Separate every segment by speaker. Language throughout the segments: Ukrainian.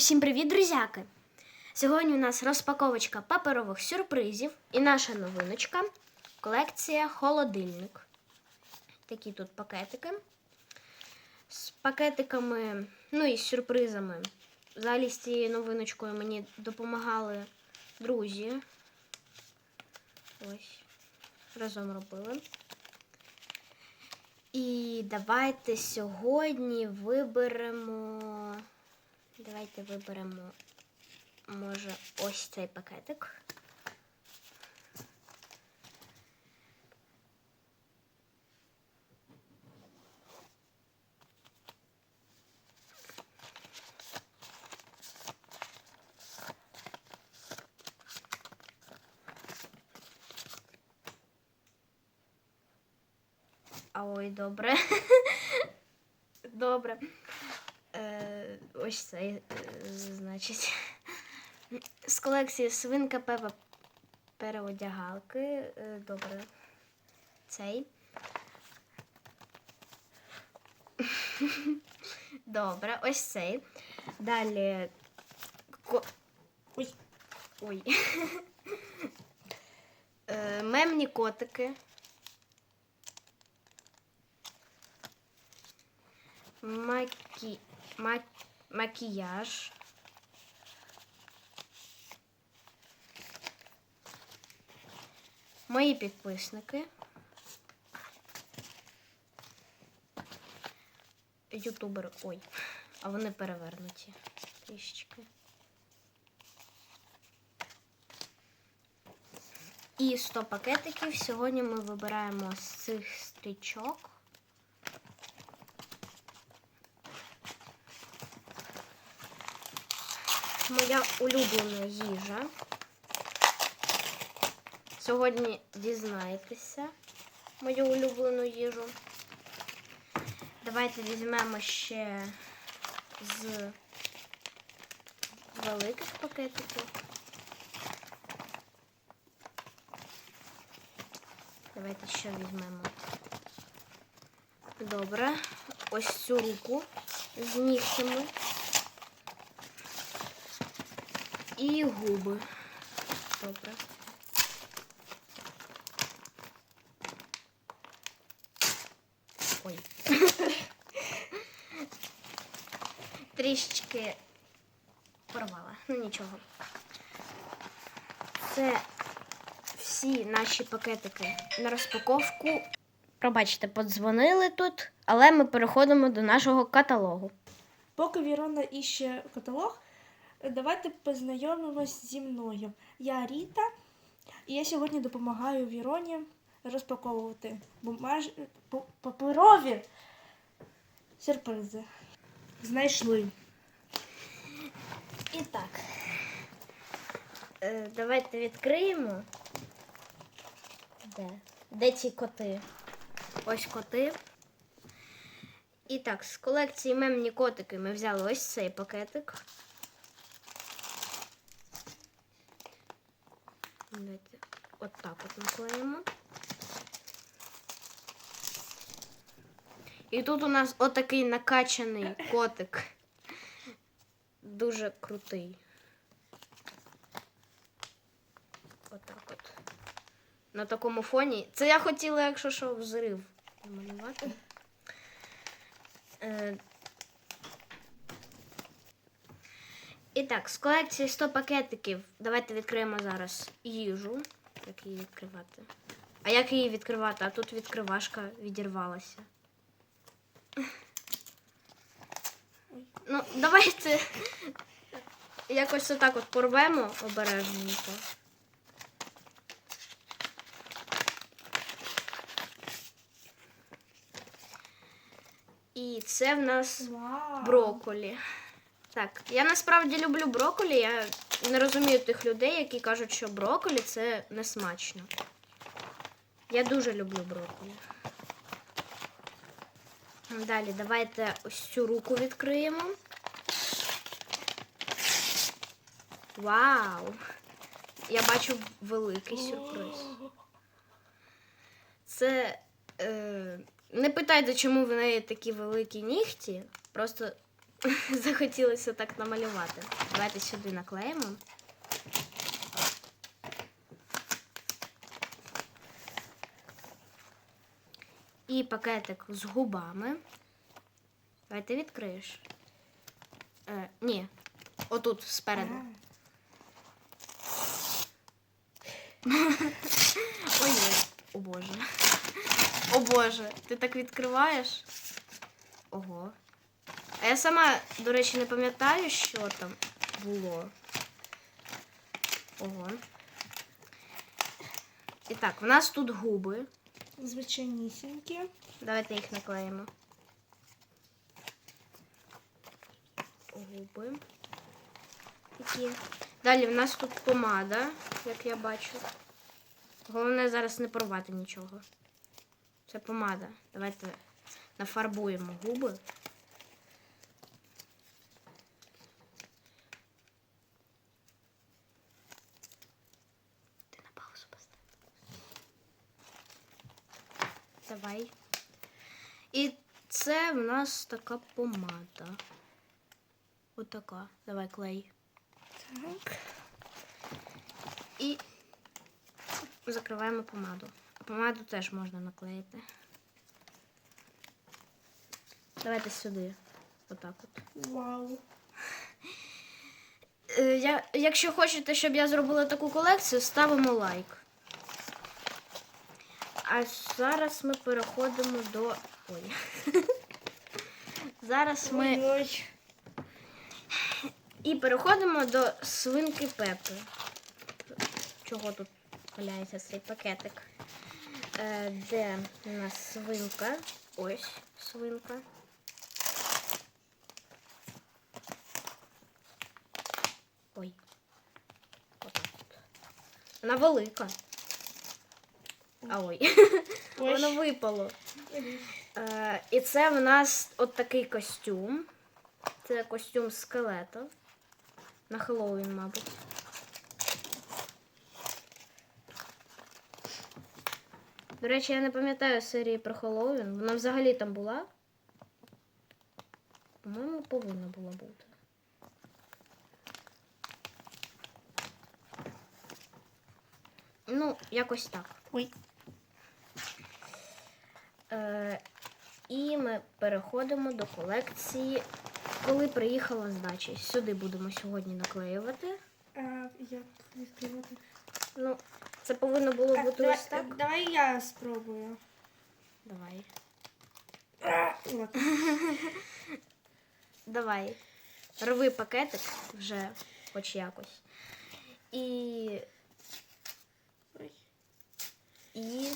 Speaker 1: Усім привіт, друзяки! Сьогодні у нас розпаковочка паперових сюрпризів і наша новиночка колекція холодильник. Такі тут пакетики. З пакетиками, ну і з сюрпризами. Взагалі з цією новиночкою мені допомагали друзі. Ось, разом робили. І давайте сьогодні виберемо. Давайте виберемо, може, ось цей пакетик. А ой, добре. Добре. Ось цей, е, значить. З колекції свинка Пепа переодягалки. Е, добре. Цей. Добре, ось цей. Далі. Ко... Ой. Ой. Е, мемні котики. Макі... Ма... Макіяж. Мої підписники. Ютубери. Ой, а вони перевернуті трішечки. І 100 пакетиків. Сьогодні ми вибираємо з цих стрічок. Моя улюблена їжа. Сьогодні дізнаєтеся мою улюблену їжу. Давайте візьмемо ще з великих пакетиків. Давайте ще візьмемо. Добре. Ось цю руку з нігтями. І губи. Добре. Ой. Трішечки порвала. Ну нічого. Це всі наші пакетики на розпаковку. Пробачте, подзвонили тут, але ми переходимо до нашого каталогу.
Speaker 2: Поки Вірона іще каталог, давайте познайомимось зі мною. Я Ріта, і я сьогодні допомагаю Віроні розпаковувати бумаж... паперові сюрпризи. Знайшли.
Speaker 1: І так. Е, давайте відкриємо. Де? Де ці коти? Ось коти. І так, з колекції мемні котики ми взяли ось цей пакетик. Давайте от так от наклеїмо. І тут у нас отакий накачаний котик. Дуже крутий. Отак от. На такому фоні. Це я хотіла, якщо що, взрив намалювати. І так, з колекції 100 пакетиків. Давайте відкриємо зараз їжу. Як її відкривати? А як її відкривати? А тут відкривашка відірвалася. Ну, давайте якось отак от порвемо обережненько. І це в нас
Speaker 2: Вау!
Speaker 1: броколі. Так, я насправді люблю броколі. Я не розумію тих людей, які кажуть, що броколі це не смачно. Я дуже люблю броколі. Далі давайте ось цю руку відкриємо. Вау! Я бачу великий сюрприз. Це. Е, не питайте, чому в неї такі великі нігті. Просто захотілося так намалювати. Давайте сюди наклеїмо. І пакетик з губами. Давайте відкриєш. Е, ні, отут спереду. Ой, о Боже. О Боже, ти так відкриваєш? Я сама, до речі, не пам'ятаю, що там було. Ого. І так, в нас тут губи.
Speaker 2: Звичайнісінькі.
Speaker 1: Давайте їх наклеїмо. Губи. Такі. Далі в нас тут помада, як я бачу. Головне зараз не порвати нічого. Це помада. Давайте нафарбуємо губи. Ти на паузу постав. Давай. І це в нас така помада. Отака. Давай клей.
Speaker 2: Так.
Speaker 1: І закриваємо помаду. Помаду теж можна наклеїти. Давайте сюди. Отак от.
Speaker 2: Вау.
Speaker 1: Е, я, якщо хочете, щоб я зробила таку колекцію, ставимо лайк. А зараз ми переходимо до. Ой. Зараз ми. І переходимо до свинки Пепи. Чого тут валяється цей пакетик? Е, де у нас свинка? Ось свинка. Ой. Вона велика. А ой.
Speaker 2: Ой.
Speaker 1: Воно випало. Е, і це в нас от такий костюм. Це костюм скелета. На Хеллоуін, мабуть. До речі, я не пам'ятаю серії про Хеллоуін. Вона взагалі там була. По-моєму, повинна була бути. Ну, якось так.
Speaker 2: Ой.
Speaker 1: Е, і ми переходимо до колекції, коли приїхала з дачі. Сюди будемо сьогодні наклеювати.
Speaker 2: Як відкривати?
Speaker 1: Ну, це повинно було
Speaker 2: Так,
Speaker 1: бути
Speaker 2: давай,
Speaker 1: ось так.
Speaker 2: давай я спробую.
Speaker 1: Давай.
Speaker 2: От.
Speaker 1: Давай. Рви пакетик вже хоч якось. І, і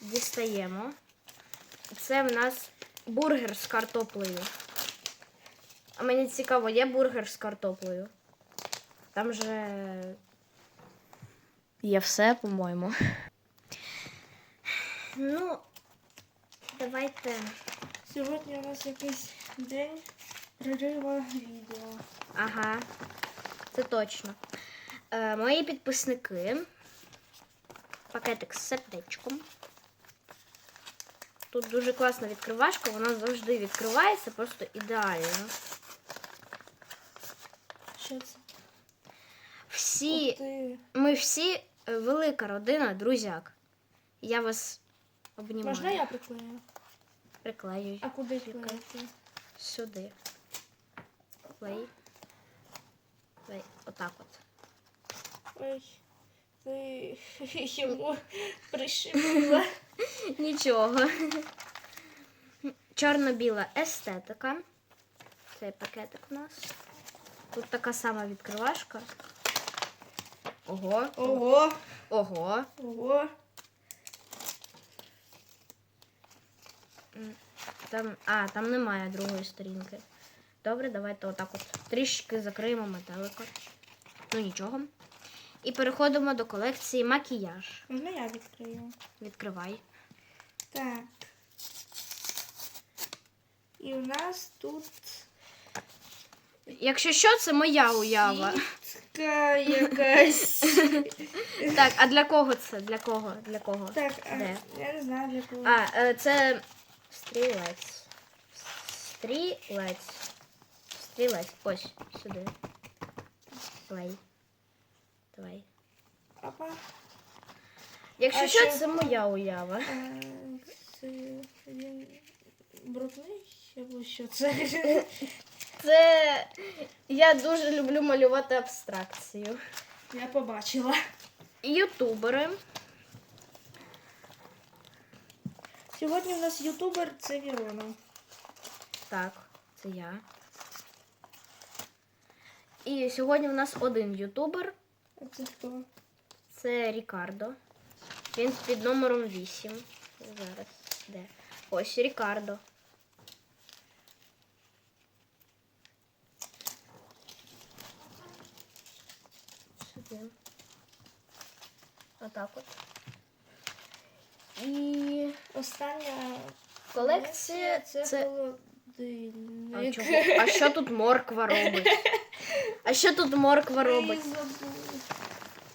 Speaker 1: дістаємо. Це в нас бургер з картоплею. А мені цікаво, є бургер з картоплею. Там же є все, по-моєму. Ну, давайте.
Speaker 2: Сьогодні у нас якийсь день прорива відео.
Speaker 1: Ага, це точно. Е, мої підписники. Пакетик з сердечком. Тут дуже класна відкривашка, вона завжди відкривається, просто ідеально.
Speaker 2: Що це?
Speaker 1: Всі, ми всі е, велика родина, друзяк. Я вас обнімаю.
Speaker 2: Можна я приклею?
Speaker 1: Приклею
Speaker 2: А куди
Speaker 1: Яка? сюди. Клей. Клей. Отак от.
Speaker 2: Ой, ти йому прищепила.
Speaker 1: Нічого. Чорно-біла естетика. Цей пакетик у нас. Тут така сама відкривашка. Ого.
Speaker 2: Ого,
Speaker 1: Ого.
Speaker 2: ого.
Speaker 1: Там, а, там немає другої сторінки. Добре, давайте отак от трішки закриємо метелика. Ну нічого. І переходимо до колекції макіяж.
Speaker 2: Можна я відкрию?
Speaker 1: Відкривай.
Speaker 2: Так. І у нас тут
Speaker 1: Якщо що, це моя уява.
Speaker 2: сітка якась.
Speaker 1: Так, а для кого це? Для кого? Для кого?
Speaker 2: Так, а,
Speaker 1: Де?
Speaker 2: я не знаю для кого.
Speaker 1: А, е, це стрілець. Стрілець. Стрілець. Ось, сюди. Давай. Давай.
Speaker 2: Опа.
Speaker 1: Якщо
Speaker 2: А
Speaker 1: що,
Speaker 2: що?
Speaker 1: це моя уява.
Speaker 2: Е, Це він брудний або що це?
Speaker 1: Це я дуже люблю малювати абстракцію.
Speaker 2: Я побачила.
Speaker 1: Ютубери.
Speaker 2: Сьогодні у нас ютубер це Вірона.
Speaker 1: Так, це я. І сьогодні в нас один ютубер.
Speaker 2: А це хто?
Speaker 1: Це Рікардо. Він під номером 8. Зараз. Де? Ось Рікардо. Сюди. Отак от. І
Speaker 2: Остання
Speaker 1: колекція
Speaker 2: це,
Speaker 1: це.
Speaker 2: це холодильник.
Speaker 1: А, чого? а що тут морква робить? А що тут морква робить?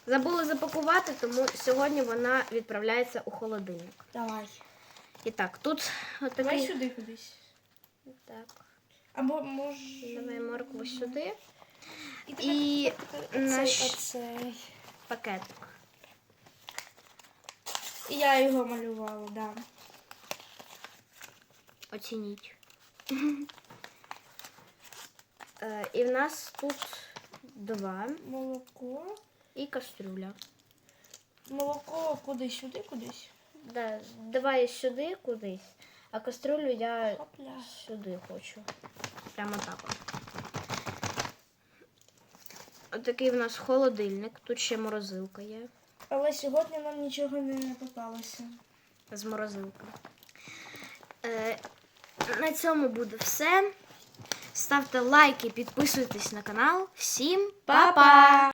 Speaker 2: Забула.
Speaker 1: Запакувати, тому сьогодні вона відправляється у холодильник.
Speaker 2: Давай.
Speaker 1: І так, тут
Speaker 2: Давай
Speaker 1: отакий.
Speaker 2: сюди кудись.
Speaker 1: Так,
Speaker 2: Або може.
Speaker 1: давай моркву сюди.
Speaker 2: І,
Speaker 1: І наш
Speaker 2: оцей.
Speaker 1: пакетик.
Speaker 2: І я його малювала, да.
Speaker 1: Оцініть. Е, І в нас тут два
Speaker 2: Молоко.
Speaker 1: І кастрюля.
Speaker 2: Молоко куди сюди, кудись.
Speaker 1: Да, давай сюди кудись, а кастрюлю я
Speaker 2: Хопля.
Speaker 1: сюди хочу. Прямо так. Отакий в нас холодильник. Тут ще морозилка є.
Speaker 2: Але сьогодні нам нічого не попалося.
Speaker 1: з морозилки. Е, на цьому буде все. Ставте лайки, підписуйтесь на канал. Всім па-па!